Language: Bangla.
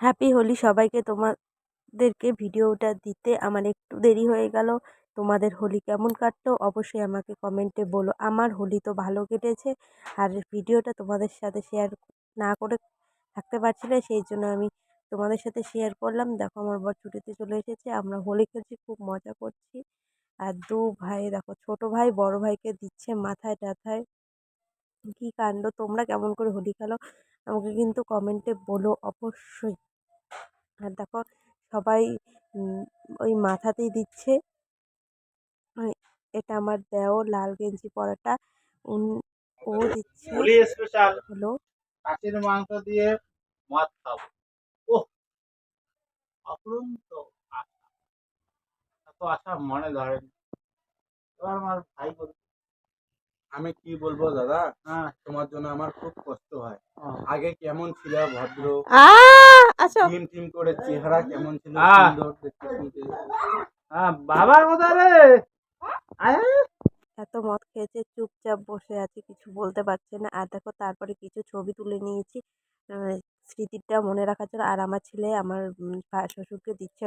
হ্যাপি হোলি সবাইকে। তোমাদেরকে ভিডিওটা দিতে আমার একটু দেরি হয়ে গেল। তোমাদের হোলি কেমন কাটলো? অবশ্যই আমাকে কমেন্টে বলো। আমার হোলি তো ভালো কেটেছে। আর ভিডিওটা তোমাদের সাথে শেয়ার না করে থাকতে পারছি না, সেই জন্য আমি তোমাদের সাথে শেয়ার করলাম। দেখো, আমার বর ছুটিতে চলে এসেছে। আমরা হোলি খেলছি, খুব মজা করছি। আর দু ভাই, দেখো, ছোট ভাই, বড় ভাইকে দিচ্ছে মাথায় টাথায়। কী কাণ্ড? তোমরা কেমন করে হোলি খেলো? আমাকে কিন্তু কমেন্টে বলো অবশ্যই। আর দেখো সবাই ওই মাথাতেই দিচ্ছে। এটা আমার দেও লাল গেঞ্জি পরাটা। ও দিচ্ছে হোলি। খাসির মাংস দিয়ে মদ খাব। ওহ অপরন্ত আশা। এত আশা মনে ধরেন। এবার আমার ভাই বল আমি কি বলব দাদা? হ্যাঁ। তোমার জন্য আমার খুব কষ্ট হয়। আগে কেমন ছিল ভদ্র? আচ্ছা। টিম টিম করে চেহারা কেমন ছিল? হ্যাঁ বাবার কথা রে। এত মদ খেয়েছে চুপচাপ বসে আছে কিছু বলতে পারছে না। আর দেখো তারপরে কিছু ছবি তুলে নিয়েছি। স্মৃতিটা মনে রাখার জন্য। আর আমার ছেলে আমার শ্বশুরকে দিচ্ছে